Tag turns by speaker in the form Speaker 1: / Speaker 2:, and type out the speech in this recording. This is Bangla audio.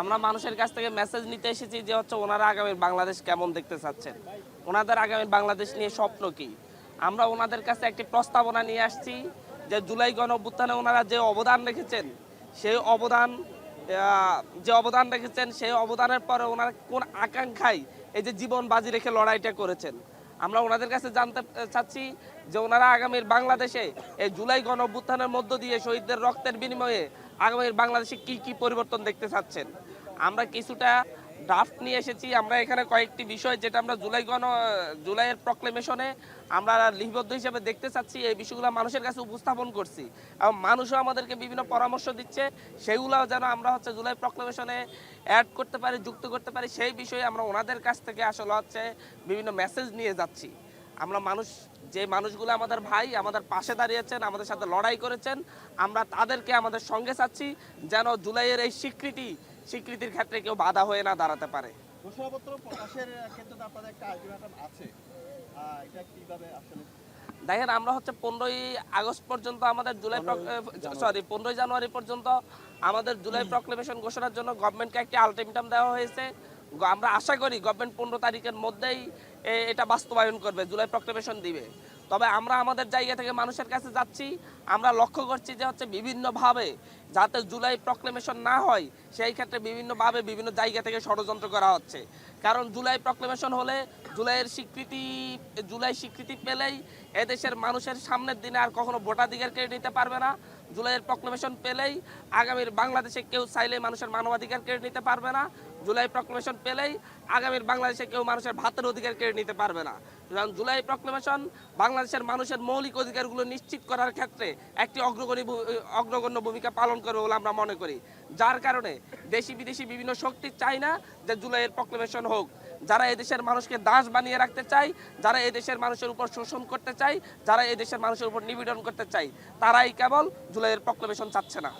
Speaker 1: আমরা মানুষের কাছ থেকে মেসেজ নিতে এসেছি যে হচ্ছে ওনারা আগামী বাংলাদেশ কেমন দেখতে চাচ্ছেন? ওনাদের আগামী বাংলাদেশ নিয়ে স্বপ্ন কি? আমরা ওনাদের কাছে একটি প্রস্তাবনা নিয়ে আসছি যে জুলাই গণ অভ্যুত্থানে ওনারা যে অবদান রেখেছেন, সেই অবদান যে অবদান রেখেছেন, সেই অবদানের পরে ওনারা কোন আকাঙ্ক্ষায় এই যে জীবন বাজি রেখে লড়াইটা করেছেন? আমরা ওনাদের কাছে জানতে চাচ্ছি যে ওনারা আগামীর বাংলাদেশে এই জুলাই গণ মধ্য দিয়ে শহীদদের রক্তের বিনিময়ে আগামীর বাংলাদেশে কি কি পরিবর্তন দেখতে চাচ্ছেন? আমরা কিছুটা ড্রাফট নিয়ে এসেছি। আমরা এখানে কয়েকটি বিষয় যেটা আমরা জুলাই গণ, জুলাইয়ের প্রক্লেমেশনে আমরা লিপিবদ্ধ হিসেবে দেখতে চাচ্ছি। এই বিষয়গুলো মানুষের কাছে উপস্থাপন করছি। এবং মানুষও আমাদেরকে বিভিন্ন পরামর্শ দিচ্ছে। সেগুলো যেন আমরা হচ্ছে জুলাই প্রক্লেমেশনে অ্যাড করতে পারি, যুক্ত করতে পারি। সেই বিষয়ে আমরা ওনাদের কাছ থেকে আসলে হচ্ছে বিভিন্ন মেসেজ নিয়ে যাচ্ছি। আমরা মানুষ, যে মানুষগুলো আমাদের ভাই আমাদের পাশে দাঁড়িয়েছেন, আমাদের সাথে লড়াই করেছেন, আমরা তাদেরকে আমাদের সঙ্গে চাচ্ছি যেন জুলাইয়ের এই স্বীকৃতি স্বীকৃতির ক্ষেত্রে কেউ বাধা হয়ে না দাঁড়াতে পারে।
Speaker 2: ঘোষণাপত্র প্রকাশের ক্ষেত্রে তো আপনাদের একটা আলটিমেটাম আছে। এটা কীভাবে আসলে
Speaker 1: দেখেন আমরা হচ্ছে পনেরোই আগস্ট পর্যন্ত আমাদের জুলাই সরি পনেরোই জানুয়ারি পর্যন্ত আমাদের জুলাই প্রক্লেমেশন ঘোষণার জন্য গভর্নমেন্টকে একটি আলটিমেটাম দেওয়া হয়েছে। আমরা আশা করি গভর্নমেন্ট পনেরো তারিখের মধ্যেই এটা বাস্তবায়ন করবে, জুলাই প্রক্লেমেশন দিবে। তবে আমরা আমাদের জায়গা থেকে মানুষের কাছে যাচ্ছি, আমরা লক্ষ্য করছি যে হচ্ছে বিভিন্নভাবে যাতে জুলাই প্রক্লেমেশন না হয়, সেই ক্ষেত্রে বিভিন্নভাবে বিভিন্ন জায়গা থেকে ষড়যন্ত্র করা হচ্ছে। কারণ জুলাই প্রক্লেমেশন হলে জুলাইয়ের স্বীকৃতি, জুলাই স্বীকৃতি পেলেই এদেশের মানুষের সামনের দিনে আর কখনো ভোটাধিকার কেড়ে নিতে পারবে না। জুলাইয়ের প্রক্লেমেশন পেলেই আগামীর বাংলাদেশে কেউ চাইলে মানুষের মানবাধিকার কেড়ে নিতে পারবে না। জুলাই প্রক্লেমেশন পেলেই আগামীর বাংলাদেশে কেউ মানুষের ভাতের অধিকার কেড়ে নিতে পারবে না। সুতরাং জুলাই প্রক্লেমেশন বাংলাদেশের মানুষের মৌলিক অধিকারগুলো নিশ্চিত করার ক্ষেত্রে একটি অগ্রগণী অগ্রগণ্য ভূমিকা পালন করবে বলে আমরা মনে করি। যার কারণে দেশি বিদেশি বিভিন্ন শক্তি চায় না যে জুলাইয়ের প্রক্লেমেশন হোক। যারা এদেশের মানুষকে দাস বানিয়ে রাখতে চায়, যারা এদেশের মানুষের উপর শোষণ করতে চায়, যারা এদেশের মানুষের উপর নিপীড়ন করতে চায়, তারাই কেবল জুলাইয়ের প্রক্লেমেশন চাচ্ছে না।